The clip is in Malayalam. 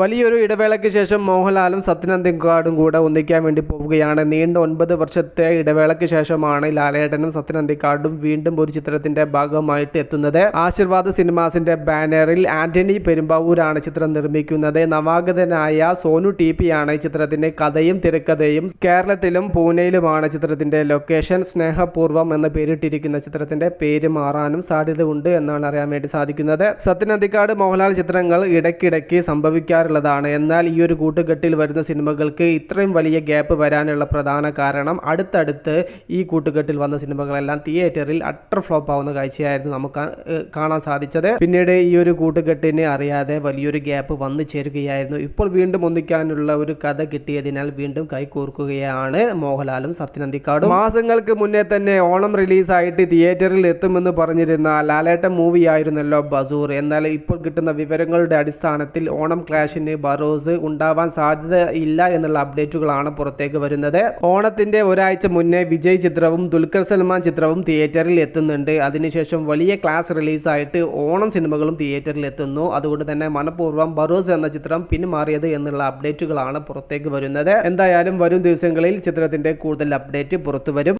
വലിയൊരു ഇടവേളയ്ക്ക് ശേഷം മോഹൻലാലും സത്യനന്ദിക്കാടും കൂടെ ഒന്നിക്കാൻ വേണ്ടി പോവുകയാണ്. നീണ്ട ഒൻപത് വർഷത്തെ ഇടവേളയ്ക്ക് ശേഷമാണ് ലാലേട്ടനും സത്യനന്ദിക്കാടും വീണ്ടും ഒരു ചിത്രത്തിന്റെ ഭാഗമായിട്ട് എത്തുന്നത്. ആശീർവാദ് സിനിമാസിന്റെ ബാനറിൽ ആന്റണി പെരുമ്പാവൂരാണ് ചിത്രം നിർമ്മിക്കുന്നത്. നവാഗതനായ സോനു ടി പി ആണ് ചിത്രത്തിന്റെ കഥയും തിരക്കഥയും കേരളത്തിലും പൂനെയിലുമാണ് ചിത്രത്തിന്റെ ലൊക്കേഷൻ. സ്നേഹപൂർവം എന്ന് പേരിട്ടിരിക്കുന്ന ചിത്രത്തിന്റെ പേര് മാറാനും സാധ്യതയുണ്ട് എന്നാണ് അറിയാൻ വേണ്ടി സാധിക്കുന്നത്. സത്യനന്ദിക്കാട് മോഹൻലാൽ ചിത്രങ്ങൾ ഇടയ്ക്കിടയ്ക്ക് സംഭവിക്കാറുള്ളതാണ് എന്നാൽ ഈ ഒരു കൂട്ടുകെട്ടിൽ വരുന്ന സിനിമകൾക്ക് ഇത്രയും വലിയ ഗ്യാപ്പ് വരാനുള്ള പ്രധാന കാരണം അടുത്തടുത്ത് ഈ കൂട്ടുകെട്ടിൽ വന്ന സിനിമകളെല്ലാം തിയേറ്ററിൽ അട്ടർ ഫ്ലോപ്പ് ആവുന്ന കാഴ്ചയായിരുന്നു നമുക്ക് കാണാൻ സാധിച്ചത്. പിന്നീട് ഈ ഒരു കൂട്ടുകെട്ടിനെ അറിയാതെ വലിയൊരു ഗ്യാപ്പ് വന്നു ചേരുകയായിരുന്നു. ഇപ്പോൾ വീണ്ടും ഒന്നിക്കാനുള്ള ഒരു കഥ കിട്ടിയതിനാൽ വീണ്ടും കൈകോർക്കുകയാണ് മോഹൻലാലും സത്യനന്ദിക്കാടും. മാസങ്ങൾക്ക് മുന്നേ തന്നെ ഓണം റിലീസായിട്ട് തിയേറ്ററിൽ എത്തുമെന്ന് പറഞ്ഞിരുന്ന ലാലേട്ട മൂവി ആയിരുന്നല്ലോ ബസൂർ. എന്നാൽ ഇപ്പോൾ കിട്ടുന്ന വിവരങ്ങളുടെ അടിസ്ഥാനത്തിൽ ഓണം ക്ലാഷിന് ബറോസ് ഉണ്ടാവാൻ സാധ്യത ഇല്ല എന്നുള്ള അപ്ഡേറ്റുകളാണ് പുറത്തേക്ക് വരുന്നത്. ഓണത്തിന്റെ ഒരാഴ്ച മുന്നേ വിജയ് ചിത്രവും ദുൽഖർ സൽമാൻ ചിത്രവും തിയേറ്ററിൽ എത്തുന്നുണ്ട്. അതിനുശേഷം വലിയ ക്ലാസ് റിലീസായിട്ട് ഓണം സിനിമകളും തിയേറ്ററിൽ എത്തുന്നു. അതുകൊണ്ട് തന്നെ മനഃപൂർവം ബറോസ് എന്ന ചിത്രം പിന്മാറിയത് എന്നുള്ള അപ്ഡേറ്റുകളാണ് പുറത്തേക്ക് വരുന്നത്. എന്തായാലും വരും ദിവസങ്ങളിൽ ചിത്രത്തിന്റെ കൂടുതൽ അപ്ഡേറ്റ് പുറത്തു വരും.